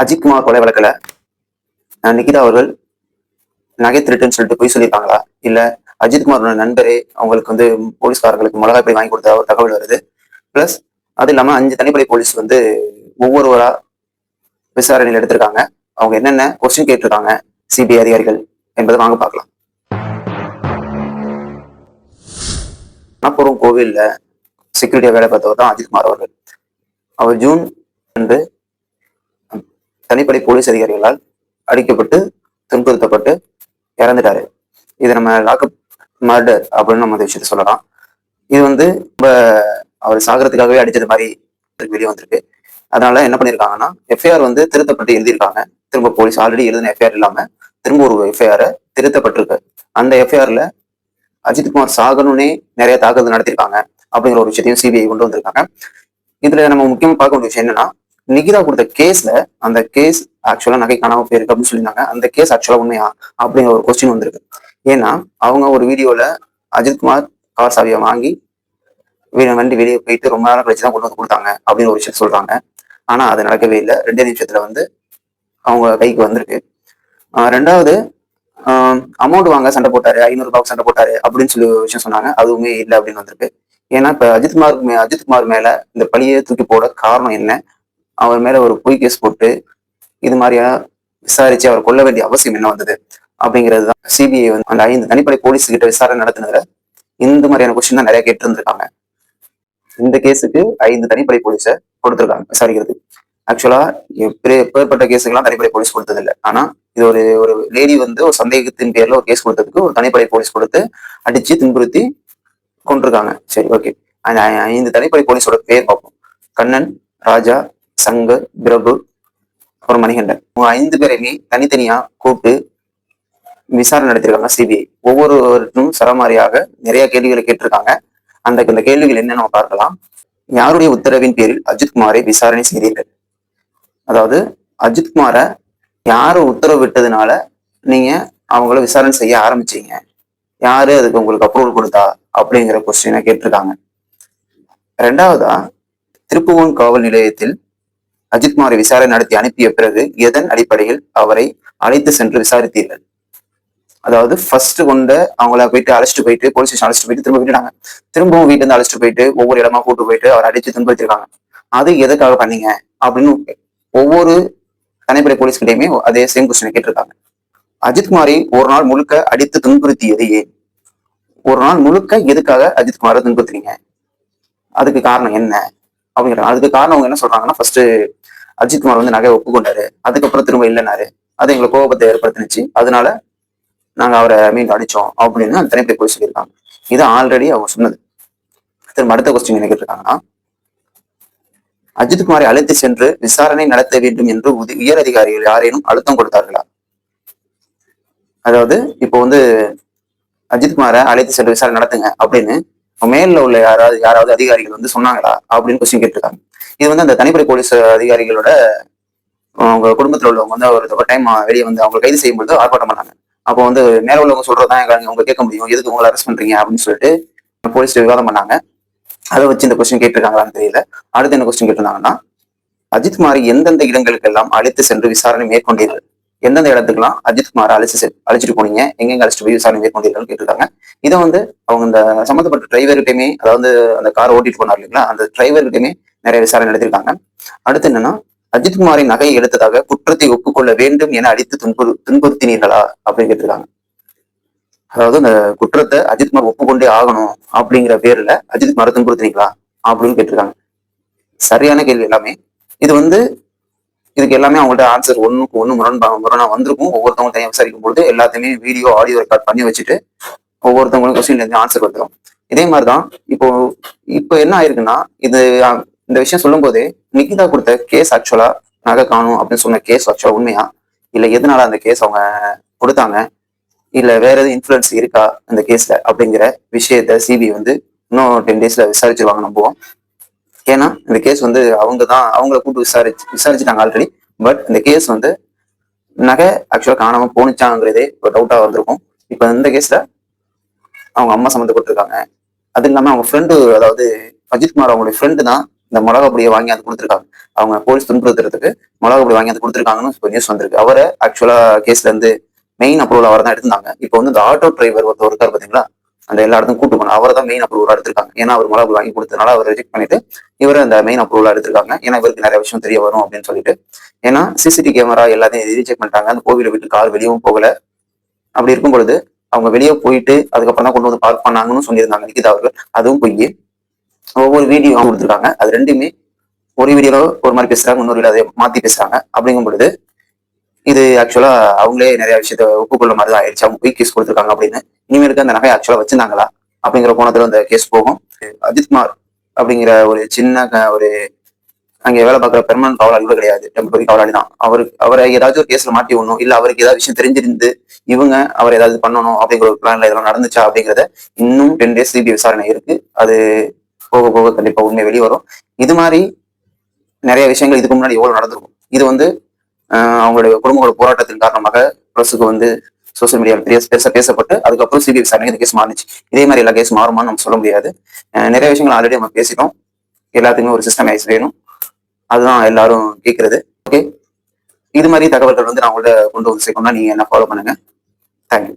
அஜித்குமார் கொலை வழக்கில் நிகிதா அவர்கள் நகை திருட்டுன்னு சொல்லிட்டு போய் சொல்லியிருக்காங்களா? இல்லை அஜித்குமாரோட நண்பரே அவங்களுக்கு வந்து போலீஸ்காரங்களுக்கு மிளகாய் போய் வாங்கி கொடுத்த ஒரு தகவல் வருது. ப்ளஸ் அது இல்லாமல் அஞ்சு தனிப்படை போலீஸ் வந்து ஒவ்வொருவராக விசாரணையில் எடுத்திருக்காங்க. அவங்க என்னென்ன கொஸ்டின் கேட்டிருக்காங்க சிபிஐ அதிகாரிகள் என்பதை வாங்க பார்க்கலாம். மணப்புறம் கோவில்ல செக்யூரிட்டியா வேலை பார்த்தவர் தான் அஜித்குமார் அவர்கள். அவர் ஜூன் அன்று தனிப்படை போலீஸ் அதிகாரிகளால் அடிக்கப்பட்டு துன்புறுத்தப்பட்டு இறந்துட்டாரு. இது நம்ம லாக்அப் மர்டர் அப்படின்னு நம்ம அந்த விஷயத்த சொல்லலாம். இது வந்து ரொம்ப அவர் சாகரத்துக்காகவே அடிச்சது மாதிரி வெளியே வந்திருக்கு. அதனால என்ன பண்ணியிருக்காங்கன்னா எஃப்ஐஆர் வந்து திருத்தப்பட்டு எழுதியிருக்காங்க. திரும்ப போலீஸ் ஆல்ரெடி எழுதின எஃப்ஐஆர் இல்லாம திரும்ப ஒரு எஃப்ஐஆர் திருத்தப்பட்டிருக்கு. அந்த எஃப்ஐஆர்ல அஜித்குமார் சாகனுனே நிறைய தாக்குதல் நடத்திருக்காங்க அப்படிங்கிற ஒரு விஷயத்தையும் சிபிஐ கொண்டு வந்திருக்காங்க. இதுல நம்ம முக்கியமா பார்க்க வேண்டிய விஷயம் என்னன்னா நிகிதா கொடுத்த கேஸ்ல அந்த கேஸ் ஆக்சுவலா நகை காணாம போயிருக்கு அப்படின்னு சொல்லியிருந்தாங்க. அந்த கேஸ் ஆக்சுவலா உண்மையா அப்படிங்கிற ஒரு கொஸ்டின் வந்திருக்கு. ஏன்னா அவங்க ஒரு வீடியோல அஜித்குமார் கார் சாவியை வாங்கி வண்டி வெளியே போயிட்டு ரொம்ப நேரம் கழிச்சு தான் கொண்டு வந்து கொடுத்தாங்க அப்படின்னு ஒரு விஷயம் சொல்றாங்க. ஆனா அது நடக்கவே இல்லை. ரெண்டே நிமிஷத்துல வந்து அவங்க கைக்கு வந்திருக்கு. ரெண்டாவது அமௌண்ட் வாங்க சண்டை போட்டாரு. ஐநூறு ரூபாய்க்கு சண்டை போட்டாரு அப்படின்னு சொல்லி ஒரு விஷயம் சொன்னாங்க. அதுவுமே இல்லை அப்படின்னு வந்திருக்கு. ஏன்னா இப்ப அஜித்குமாருக்கு மே அஜித்குமார் மேல இந்த பழியை தூக்கி போட காரணம் என்ன? அவர் மேல ஒரு பொய் கேஸ் போட்டு இது மாதிரியா விசாரிச்சு அவர் கொல்ல வேண்டிய அவசியம் என்ன வந்தது அப்படிங்கிறது தான் சிபிஐ வந்து அந்த ஐந்து தனிப்படை போலீஸ் கிட்ட விசாரணை நடத்தினதுல இந்த மாதிரியான கொஸ்டின் தான் நிறைய கேட்டிருந்திருக்காங்க. இந்த கேஸுக்கு ஐந்து தனிப்படை போலீஸை கொடுத்துருக்காங்க விசாரிக்கிறது ஆக்சுவலா எப்பேற்பட்ட கேஸுக்கெல்லாம் தனிப்படை போலீஸ் கொடுத்தது இல்லை ஆனா இது ஒரு ஒரு லேடி வந்து ஒரு சந்தேகத்தின் பேர்ல ஒரு கேஸ் கொடுத்ததுக்கு ஒரு தனிப்படை போலீஸ் கொடுத்து அடிச்சு துன்புறுத்தி கொண்டிருக்காங்க. சரி ஓகே அந்த ஐந்து தனிப்படை போலீஸோட பேர் பார்ப்போம். கண்ணன் ராஜா சங்கு பிரபு அப்புறம் மணிகண்டன். உங்க ஐந்து பேரையுமே தனித்தனியா கூப்பிட்டு விசாரணை நடத்திருக்காங்க சிபிஐ. ஒவ்வொருவருக்கும் சரமாரியாக நிறைய கேள்விகளை கேட்டிருக்காங்க. அந்த அந்த கேள்விகள் என்ன நம்ம பார்க்கலாம். யாருடைய உத்தரவின் பேரில் அஜித்குமாரை விசாரணை செய்தீர்கள்? அதாவது அஜித்குமாரை யாரு உத்தரவு விட்டதுனால நீங்க அவங்கள விசாரணை செய்ய ஆரம்பிச்சீங்க? யாரு அதுக்கு உங்களுக்கு அப்ரூவல் கொடுத்தா? அப்படிங்கிற கொஸ்டினை கேட்டிருக்காங்க. ரெண்டாவதா திருப்புவன் காவல் நிலையத்தில் அஜித்குமாரை விசாரணை நடத்தி அனுப்பிய பிறகு எதன் அடிப்படையில் அவரை அழைத்து சென்று விசாரித்தீர்கள்? அதாவது ஃபர்ஸ்ட் கொண்டு அவங்கள போயிட்டு அழைச்சிட்டு போயிட்டு போலீஸ் ஸ்டேஷன் அழைச்சிட்டு போயிட்டு திரும்ப விட்டுட்டாங்க திரும்பவும் வீட்டுல இருந்து அழைச்சிட்டு போயிட்டு ஒவ்வொரு இடமா கூட்டு போயிட்டு அவர் அடிச்சு துன்படுத்திருக்காங்க அது எதுக்காக பண்ணீங்க? அப்படின்னு ஒவ்வொரு தனிப்படை போலீஸ்கிட்டையுமே அதே சேம் கொஸ்டினை கேட்டிருக்காங்க. அஜித்குமாரை ஒரு நாள் முழுக்க அடித்து துன்புறுத்தியது ஏன்? ஒரு நாள் முழுக்க எதுக்காக அஜித்குமாரை துன்புறுத்துறீங்க? அதுக்கு காரணம் என்ன? அப்படிங்கிறாங்க. அதுக்கு காரணம் அவங்க என்ன சொல்றாங்கன்னா ஃபர்ஸ்ட் அஜித்குமார் வந்து நகை ஒப்புக்கொண்டாரு. அதுக்கப்புறம் திரும்ப இல்லைனாரு அது எங்களை கோபத்தை ஏற்படுத்தினுச்சு. அதனால நாங்க அவரை மீண்டும் அடிச்சோம் அப்படின்னு அந்த திரைப்பட போய் சொல்லியிருக்காங்க. இது ஆல்ரெடி அவங்க சொன்னது. திரும்ப அடுத்த கொஸ்டின் என்ன கேட்டிருக்காங்கன்னா அஜித்குமாரை அழைத்து சென்று விசாரணை நடத்த வேண்டும் என்று உதி- உயர் அதிகாரிகள் யாரேனும் அழுத்தம் கொடுத்தார்களா? அதாவது இப்போ வந்து அஜித்குமாரை அழைத்து சென்று விசாரணை நடத்துங்க அப்படின்னு மேல உள்ள யாராவது யாராவது அதிகாரிகள் வந்து சொன்னாங்களா அப்படின்னு கொஸ்டின் கேட்டிருக்காங்க. இது வந்து அந்த தனிப்படை போலீஸ் அதிகாரிகளோட அவங்க குடும்பத்தில் உள்ளவங்க வந்து ஒரு டைம் வெளியே வந்து அவங்க கைது செய்யும்போது ஆர்ப்பாட்டம் பண்ணாங்க. அப்போ வந்து மேல உள்ளவங்க சொல்றதுதான் எங்க- அவங்க கேட்க முடியும். எதுக்கு உங்களை அரெஸ்ட் பண்றீங்க அப்படின்னு சொல்லிட்டு போலீஸ் விவாதம் பண்ணாங்க. அதை வச்சு இந்த கொஸ்டின் கேட்டிருக்காங்களான்னு தெரியல. அடுத்து என்ன கொஸ்டின் கேட்டிருந்தாங்கன்னா அஜித் அஜித்குமாரை எந்தெந்த இடங்களுக்கு எல்லாம் அழைத்து சென்று விசாரணை மேற்கொண்டீர்கள்? எந்தெந்த இடத்துக்குலாம் அஜித்குமாரை குமார் செ- அழைச்சிட்டு போனீங்க? எங்கெங்க அழைச்சிட்டு போய் விசாரணை மேற்கொண்டீர்கள் கேட்டிருக்காங்க. இதை வந்து அவங்க இந்த சம்மந்தப்பட்ட டிரைவர்கிட்டயுமே அதாவது அந்த கார் ஓட்டிட்டு போனார் இல்லைங்களா? அந்த டிரைவர்கிட்டயுமே நிறைய விசாரணை நடத்திருக்காங்க அடுத்து என்னன்னா அஜித் குமாரின் நகை எடுத்ததாக குற்றத்தை ஒப்புக்கொள்ள வேண்டும் என அடித்து துன்புறு துன்புறுத்தினீர்களா? அப்படின்னு கேட்டிருக்காங்க. அதாவது அந்த குற்றத்தை அஜித்குமார் ஒப்புக்கொண்டே ஆகணும் அப்படிங்கிற பேர்ல அஜித்குமாரை துன்புறுத்தினீங்களா? அப்படின்னு கேட்டிருக்காங்க. சரியான கேள்வி எல்லாமே. இது வந்து இதுக்கு எல்லாமே அவங்கள்ட்ட ஆன்சர் ஒண்ணுக்கு ஒண்ணு முரண் முரணா வந்திருக்கும். ஒவ்வொருத்தவங்க தனியாக விசாரிக்கும் பொழுது எல்லாத்தையுமே வீடியோ ஆடியோ ரெக்கார்ட் பண்ணி வச்சுட்டு ஒவ்வொருத்தவங்களும் கொஸ்டின்ல இருந்து ஆன்சர் வந்துடும் இதே மாதிரிதான் இப்போ இப்போ என்ன ஆயிருக்குன்னா இது இந்த விஷயம் சொல்லும் போதே நிகிதா கொடுத்த கேஸ் ஆக்சுவலா நகை காணும் அப்படின்னு சொன்ன கேஸ் ஆக்சுவலா உண்மையா? இல்ல எதனால அந்த கேஸ் அவங்க கொடுத்தாங்க? இல்ல வேற எதுவும் இன்ஃபுளுன்ஸ் இருக்கா அந்த கேஸ்ல அப்படிங்கிற விஷயத்த சிபிஐ வந்து இன்னும் டென் டேஸ்ல விசாரிச்சிருவாங்க நம்புவோம். ஏன்னா இந்த கேஸ் வந்து அவங்க தான் அவங்கள கூப்பிட்டு விசாரிச்சு விசாரிச்சுட்டாங்க ஆல்ரெடி பட் இந்த கேஸ் வந்து நகை ஆக்சுவலா காணாம போணுச்சாங்கிறதே ஒரு டவுட்டா வந்திருக்கும். இப்போ இந்த கேஸ்ல அவங்க அம்மா சம்மந்தப்பட்டிருக்காங்க அது இல்லாம அவங்க ஃப்ரெண்டு அதாவது அஜித்குமார் அவங்களுடைய ஃப்ரெண்டு தான் இந்த மிளகா பொடியை வாங்கி அது கொடுத்துருக்காங்க. அவங்க போலீஸ் துன்புறுத்துறதுக்கு மிளகா பொடி வாங்கி அது கொடுத்துருக்காங்கன்னு இப்போ நியூஸ் வந்திருக்கு. அவரை ஆக்சுவலா கேஸ்ல இருந்து மெயின் அப்ரூவல் அவர் தான் எடுத்திருந்தாங்க. இப்போ வந்து இந்த ஆட்டோ டிரைவர் ஒருத்தர் இருக்கார் பாத்தீங்களா? அந்த எல்லா இடத்தையும் கூட்டு போனோம் அவரை தான் மெயின் அப்ரூவல் எடுத்திருக்காங்க. ஏன்னா அவர் மிளகா வாங்கி கொடுத்தனால அவர் ரிஜெக்ட் பண்ணிட்டு இவரும் அந்த மெயின் அப்ரூவல் எடுத்திருக்காங்க. ஏன்னா இவருக்கு நிறைய விஷயம் தெரிய வரும் அப்படின்னு சொல்லிட்டு. ஏன்னா சிசிடிவி கேமரா எல்லாத்தையும் ரீசெக் பண்ணிட்டாங்க. அந்த கோவிலை விட்டு கார் வெளியவும் போகல. அப்படி இருக்கும் பொழுது அவங்க வெளியே போயிட்டு அதுக்கப்புறம் தான் கொண்டு வந்து பார்க் பண்ணாங்கன்னு சொல்லியிருந்தாங்க நிக்கிதா அவர்கள். அதுவும் போய். ஒவ்வொரு வீடியோ கொடுத்துருக்காங்க. அது ரெண்டுமே ஒரு வீடியோல ஒரு மாதிரி பேசுறாங்க இன்னொரு வீடியோ அதை மாத்தி பேசுறாங்க. அப்படிங்கும் பொழுது இது ஆக்சுவலா அவங்களே நிறைய விஷயத்த ஒப்புக்கொள்ள மாதிரி தான் ஆயிடுச்சு. அவங்க போய் கேஸ் கொடுத்துருக்காங்க அப்படின்னு. இனிமேலுக்கு அந்த நகை ஆக்சுவலா வச்சிருந்தாங்களா? அப்படிங்கிற கோணத்துல அந்த கேஸ் போகும். அஜித்குமார் அப்படிங்கிற ஒரு சின்ன க- ஒரு அங்கே வேலை பார்க்குற பெர்மனன்ட் காவலாளிகள் கிடையாது. டெம்பரரி காவலாளி தான். அவருக்கு அவரை ஏதாச்சும் ஒரு கேஸில் மாட்டி விடணும். இல்லை அவருக்கு ஏதாவது விஷயம் தெரிஞ்சிருந்து இவங்க அவர் ஏதாவது பண்ணணும் அப்படிங்கிற ஒரு பிளான்ல இதெல்லாம் நடந்துச்சா அப்படிங்கறத இன்னும் டென் டேஸ் சிபிஐ விசாரணை இருக்கு. அது போக போக கண்டிப்பாக உண்மை வெளியே வரும் இது மாதிரி நிறைய விஷயங்கள் இதுக்கு முன்னாடி எவ்வளோ நடந்திருக்கும். இது வந்து அவங்களுடைய குடும்பங்களோட போராட்டத்தின் காரணமாக ப்ரெஸ்ஸுக்கு வந்து சோசியல் மீடியாவில் பெரிய பெருசாக பேசப்பட்டு அதுக்கப்புறம் சிபிஐ விசாரணை இந்த கேஸ் மாறிச்சு. இதே மாதிரி எல்லா கேஸ் மாறுமான்னு நம்ம சொல்ல முடியாது. நிறைய விஷயங்கள் ஆல்ரெடி நம்ம பேசிட்டோம். எல்லாத்துக்குமே ஒரு சிஸ்டம் ஐஸ் வேணும். அதுதான் எல்லாரும் கேட்கறது ஓகே இது மாதிரி தகவல்கள் வந்து நான் உங்கள்ட்ட கொண்டு வந்து சேர்க்கணும்னா நீங்க என்ன ஃபாலோ பண்ணுங்க. தேங்க்யூ